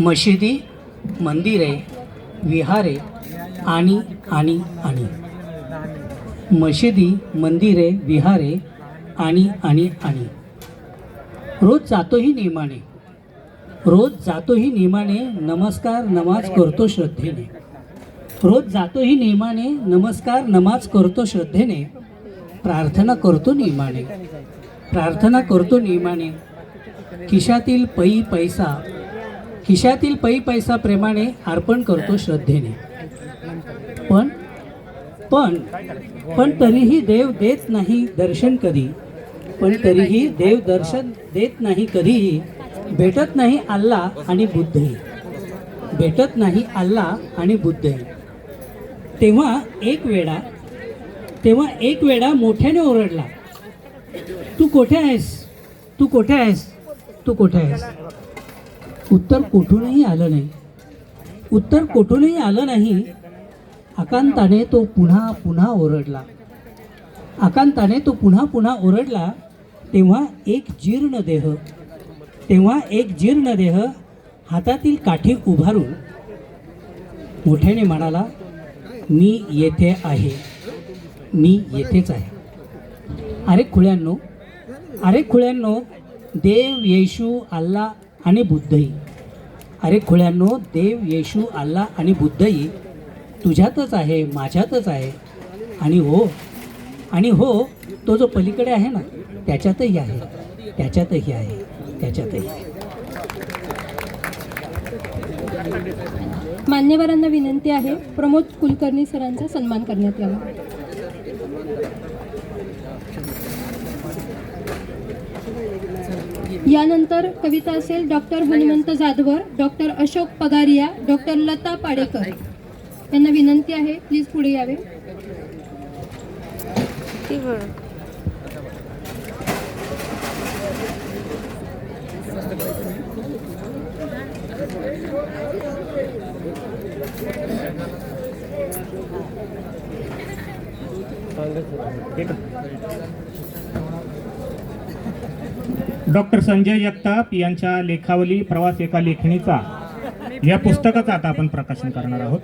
मशिदी मंदिरे विहारे आणि आणि आणि. मशिदी मंदिरे विहारे आणि आणि आणि. रोज जातोही नियमाने रोज जातोही नियमाने नमस्कार नमाज करतो श्रद्धेने. रोज जातोही नियमाने नमस्कार नमाज करतो श्रद्धेने. प्रार्थना करतो नियमाने प्रार्थना करतो नियमाने खिशातील पै पैसा खिशातील पै पैसा प्रेमाने अर्पण करतो श्रद्धेने. पण पण पण तरीही देव देत नाही दर्शन कधी? पण तरीही देव दर्शन देत नाही कधीही. भेटत नाही अल्ला आणि बुद्धही. भेटत नाही अल्ला आणि बुद्धही. तेव्हा एक वेळा तेव्हा एक वेळा मोठ्याने ओरडला. तू कोठे आहेस? तू कोठे आहेस? तू कोठे आहेस? उत्तर कोठूनही आलं नाही. उत्तर कोठूनही आलं नाही. आकांताने तो पुन्हा पुन्हा ओरडला. आकांताने तो पुन्हा पुन्हा ओरडला तेव्हा एक जीर्ण देह तेव्हा एक जीर्ण देह हातातील काठी उभारून मोठ्याने म्हणाला मी येथे आहे. मी येथेच आहे. अरे खुळ्यांनो अरे खुळ्यांनो देव येशू अल्ला आणि बुद्धही अरे खुळ्यांनो देव येशू अल्ला आणि बुद्धही तुझ्यातच आहे माझ्यातच आहे. आणि हो आणि हो तो जो पलीकडे आहे ना त्याच्यातही आहे त्याच्यातही आहे त्याच्यातही मान्यवरांना विनंती आहे प्रमोद कुलकर्णी सरांचा सन्मान करण्यात यावा. यानंतर कविता असेल doctor Hanumant Jadhavar doctor Ashok Pagariya doctor Lata Padekar. यांना विनंती आहे प्लीज पुढे यावे. डॉक्टर संजय जगताप यांच्या लेखावली प्रवास एका लेखणीचा. या पुस्तकाचं आता आपण प्रकाशन करणार आहोत.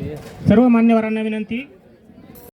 सर्व मान्यवरांना विनंती.